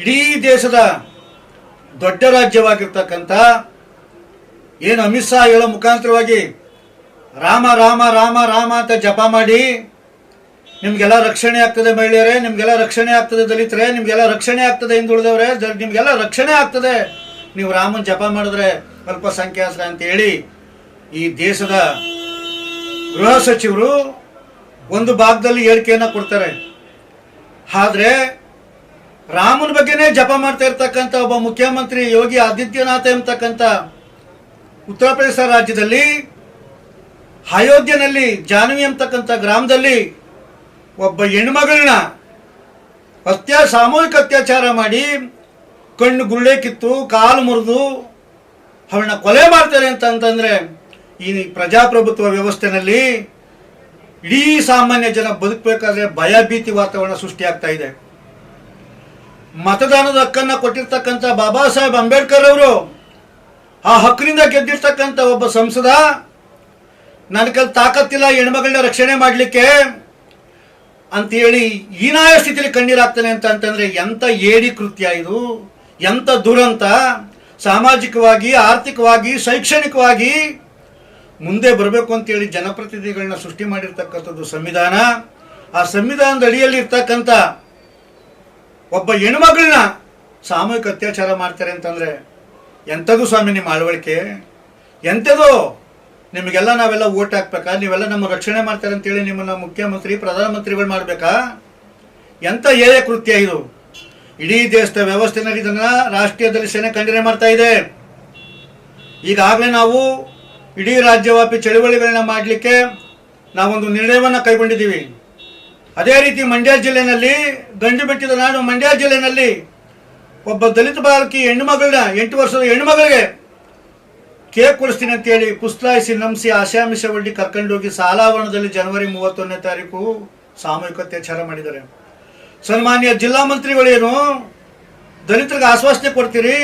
ಇಡೀ ದೇಶದ ದೊಡ್ಡ ರಾಜ್ಯವಾಗಿರ್ತಕ್ಕಂಥ ಏನು ಅಮಿತ್ ಶಾ ಹೇಳೋ ಮುಖಾಂತರವಾಗಿ ರಾಮ ರಾಮ ರಾಮ ರಾಮ ಅಂತ ಜಪ ಮಾಡಿ ನಿಮ್ಗೆಲ್ಲ ರಕ್ಷಣೆ ಆಗ್ತದೆ ಮಹಿಳೆಯರೇ, ನಿಮ್ಗೆಲ್ಲ ರಕ್ಷಣೆ ಆಗ್ತದೆ ದಲಿತರೇ, ನಿಮ್ಗೆಲ್ಲ ರಕ್ಷಣೆ ಆಗ್ತದೆ ಹಿಂದುಳಿದವರೇ ನಿಮಗೆಲ್ಲ ರಕ್ಷಣೆ ಆಗ್ತದೆ. ನೀವು ರಾಮನ ಜಪ ಮಾಡಿದ್ರೆ ಅಲ್ಪಸಂಖ್ಯಾತರ ಅಂತ ಹೇಳಿ ಈ ದೇಶದ ಗೃಹ ಸಚಿವರು ಒಂದು ಭಾಗದಲ್ಲಿ ಹೇಳಿಕೆಯನ್ನು ಕೊಡ್ತಾರೆ. ಆದ್ರೆ ರಾಮನ ಬಗ್ಗೆನೇ ಜಪ ಮಾಡ್ತಾ ಇರ್ತಕ್ಕಂಥ ಒಬ್ಬ ಮುಖ್ಯಮಂತ್ರಿ ಯೋಗಿ ಆದಿತ್ಯನಾಥ ಎಂಬತಕ್ಕಂಥ ಉತ್ತರ ಪ್ರದೇಶ ರಾಜ್ಯದಲ್ಲಿ, ಅಯೋಧ್ಯನಲ್ಲಿ, ಜಾನ್ವಿ ಎಂಬತಕ್ಕಂಥ ಗ್ರಾಮದಲ್ಲಿ ಒಬ್ಬ ಹೆಣ್ಮಗಳನ್ನ ಅತ್ಯಾ, ಸಾಮೂಹಿಕ ಅತ್ಯಾಚಾರ ಮಾಡಿ ಕಣ್ಣು ಗುಳ್ಳೆ ಕಿತ್ತು, ಕಾಲು ಮುರಿದು ಅವಳನ್ನ ಕೊಲೆ ಮಾಡ್ತಾರೆ ಅಂತ ಅಂತಂದ್ರೆ ಈ ಪ್ರಜಾಪ್ರಭುತ್ವ ವ್ಯವಸ್ಥೆನಲ್ಲಿ ಇಡೀ ಸಾಮಾನ್ಯ ಜನ ಬದುಕಬೇಕಾದ್ರೆ ಭಯಭೀತಿ ವಾತಾವರಣ ಸೃಷ್ಟಿಯಾಗ್ತಾ ಇದೆ. ಮತದಾನದ ಹಕ್ಕನ್ನ ಕೊಟ್ಟಿರ್ತಕ್ಕಂಥ ಬಾಬಾ ಸಾಹೇಬ್ ಅಂಬೇಡ್ಕರ್ ಅವರು, ಆ ಹಕ್ಕಿನಿಂದ ಗೆದ್ದಿರ್ತಕ್ಕಂಥ ಒಬ್ಬ ಸಂಸದ, ನನ್ನ ಕೈ ತಾಕತ್ತಿಲ್ಲ ಹೆಣ್ಮಗಳನ್ನ ರಕ್ಷಣೆ ಮಾಡಲಿಕ್ಕೆ, ಅಂತೇಳಿ ಹೀನಾಯ ಸ್ಥಿತಿಯಲ್ಲಿ ಕಣ್ಣೀರಾಗ್ತಾನೆ ಅಂತ ಅಂತಂದ್ರೆ ಎಂತ ಏಡಿ ಕೃತ್ಯ ಇದು, ಎಂತ ದುರಂತ, ಸಾಮಾಜಿಕವಾಗಿ, ಆರ್ಥಿಕವಾಗಿ, ಶೈಕ್ಷಣಿಕವಾಗಿ ಮುಂದೆ ಬರಬೇಕು ಅಂತೇಳಿ ಜನಪ್ರತಿನಿಧಿಗಳನ್ನ ಸೃಷ್ಟಿ ಮಾಡಿರ್ತಕ್ಕಂಥದ್ದು ಸಂವಿಧಾನ. ಆ ಸಂವಿಧಾನದ ಅಡಿಯಲ್ಲಿ ಇರ್ತಕ್ಕಂಥ ಒಬ್ಬ ಹೆಣ್ಮಗಳನ್ನ ಸಾಮೂಹಿಕ ಅತ್ಯಾಚಾರ ಮಾಡ್ತಾರೆ ಅಂತಂದರೆ ಎಂಥದ್ದು ಸ್ವಾಮಿ ನಿಮ್ಮ ಅಳವಳಿಕೆ ಎಂಥದ್ದು ನಿಮಗೆಲ್ಲ ನಾವೆಲ್ಲ ಓಟ್ ಹಾಕ್ಬೇಕಾ? ನೀವೆಲ್ಲ ನಮ್ಮ ರಕ್ಷಣೆ ಮಾಡ್ತಾರೆ ಅಂತೇಳಿ ನಿಮ್ಮನ್ನ ಮುಖ್ಯಮಂತ್ರಿ, ಪ್ರಧಾನಮಂತ್ರಿಗಳು ಮಾಡಬೇಕಾ? ಎಂಥ ಏಯ ಕೃತ್ಯ ಇದು? ಇಡೀ ದೇಶದ ವ್ಯವಸ್ಥೆನಲ್ಲಿ ಇದನ್ನು ರಾಷ್ಟ್ರೀಯದಲ್ಲಿ ಸೇನೆ ಖಂಡನೆ ಮಾಡ್ತಾ ಇದೆ. ಈಗಾಗಲೇ ನಾವು ಇಡೀ ರಾಜ್ಯವ್ಯಾಪಿ ಚಳುವಳಿಗಳನ್ನ ಮಾಡಲಿಕ್ಕೆ ನಾವೊಂದು ನಿರ್ಣಯವನ್ನು ಕೈಗೊಂಡಿದ್ದೀವಿ. ಅದೇ ರೀತಿ ಮಂಡ್ಯ ಜಿಲ್ಲೆಯಲ್ಲಿ ಗಂಡು ಬಿಟ್ಟಿದ ನಾನು ಮಂಡ್ಯ ಜಿಲ್ಲೆಯಲ್ಲಿ ಒಬ್ಬ ದಲಿತ ಬಾಲಕಿ ಹೆಣ್ಣುಮಗಳನ್ನ ಎಂಟು ವರ್ಷದ ಹೆಣ್ಣುಮಗಳಿಗೆ ಕೇಕ್ ಕೊಡಿಸ್ತೀನಿ ಅಂತೇಳಿ ಪುಸ್ತಾಯಿಸಿ ನಂಬಿಸಿ ಆಶಾಮಿಷ ಒಡ್ಡಿ ಕರ್ಕೊಂಡೋಗಿ ಸಾಲಾವರಣದಲ್ಲಿ ಜನವರಿ ಮೂವತ್ತೊಂದನೇ ತಾರೀಕು ಸಾಮೂಹಿಕ ಅತ್ಯಾಚಾರ ಮಾಡಿದ್ದಾರೆ. ಸನ್ಮಾನ್ಯ ಜಿಲ್ಲಾ ಮಂತ್ರಿಗಳೇನು, ದಲಿತರಿಗೆ ಆಶ್ವಾಸನೆ ಕೊಡ್ತೀರಿ,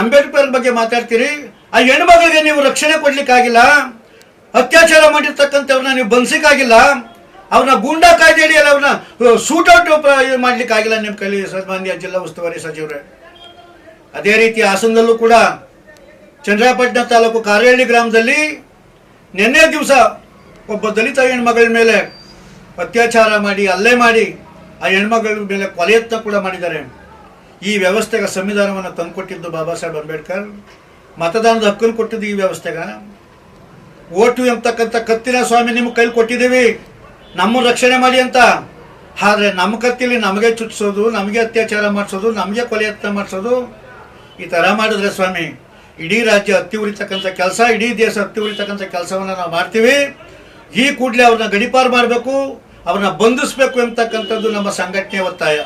ಅಂಬೇಡ್ಕರ್ ಬಗ್ಗೆ ಮಾತಾಡ್ತೀರಿ, ಆ ಹೆಣ್ಮಗಳಿಗೆ ನೀವು ರಕ್ಷಣೆ ಕೊಡ್ಲಿಕ್ಕಾಗಿಲ್ಲ, ಅತ್ಯಾಚಾರ ಮಾಡಿರ್ತಕ್ಕಂಥವ್ರನ್ನ ನೀವು ಬಂಧಿಸಕ್ಕಾಗಿಲ್ಲ ಅವ್ರನ್ನ ಗೂಂಡಾ ಕಾಯ್ದೆ ಅಡಿಯಲ್ಲಿ ಅವ್ರನ್ನ ಶೂಟೌಟ್ ಮಾಡ್ಲಿಕ್ಕಾಗಿಲ್ಲ ನಿಮ್ಮ ಕೈಲಿ ಸನ್ಮಾನ್ಯ ಜಿಲ್ಲಾ ಉಸ್ತುವಾರಿ ಸಚಿವರೇ. ಅದೇ ರೀತಿ ಹಾಸನದಲ್ಲೂ ಕೂಡ ಚಂದ್ರಾಪಟ್ಟಣ ತಾಲೂಕು ಕಾರಹಳ್ಳಿ ಗ್ರಾಮದಲ್ಲಿ ನಿನ್ನೆ ದಿವಸ ಒಬ್ಬ ದಲಿತ ಹೆಣ್ಮಗಳ ಮೇಲೆ ಅತ್ಯಾಚಾರ ಮಾಡಿ ಅಲ್ಲೇ ಮಾಡಿ ಆ ಹೆಣ್ಮಗಳ ಮೇಲೆ ಕೊಲೆಯತ್ನ ಕೂಡ ಮಾಡಿದ್ದಾರೆ. ಈ ವ್ಯವಸ್ಥೆಗೆ ಸಂವಿಧಾನವನ್ನು ತಂದುಕೊಟ್ಟಿದ್ದು ಬಾಬಾ ಸಾಹೇಬ್ ಅಂಬೇಡ್ಕರ್. ಮತದಾನದ ಹಕ್ಕನ್ನು ಕೊಟ್ಟಿದ್ದು ಈ ವ್ಯವಸ್ಥೆಗ. ಓಟು ಎಂಬತಕ್ಕಂಥ ಕತ್ತಿನ ಸ್ವಾಮಿ ನಿಮ್ಮ ಕೈಲಿ ಕೊಟ್ಟಿದ್ದೀವಿ. ನಮ್ಮ ರಕ್ಷಣೆ ಮಾಡಿ ಅಂತ. ಆದರೆ ನಮ್ಮ ಕತ್ತಿಲಿ ನಮಗೆ ಚುಚ್ಚಿಸೋದು, ನಮಗೆ ಅತ್ಯಾಚಾರ ಮಾಡಿಸೋದು, ನಮಗೆ ಕೊಲೆ ಯತ್ನ ಮಾಡಿಸೋದು ಈ ಥರ ಮಾಡಿದ್ರೆ ಸ್ವಾಮಿ, ಇಡೀ ರಾಜ್ಯ ಹತ್ತಿ ಉರಿತಕ್ಕಂಥ ಕೆಲಸ, ಇಡೀ ದೇಶ ಹತ್ತಿ ಉರಿತಕ್ಕಂಥ ಕೆಲಸವನ್ನು ನಾವು ಮಾಡ್ತೀವಿ. ಈ ಕೂಡಲೇ ಅವ್ರನ್ನ ಗಡಿಪಾರು ಮಾಡಬೇಕು, ಅವ್ರನ್ನ ಬಂಧಿಸಬೇಕು ಎಂಬತಕ್ಕಂಥದ್ದು ನಮ್ಮ ಸಂಘಟನೆ ಒತ್ತಾಯ.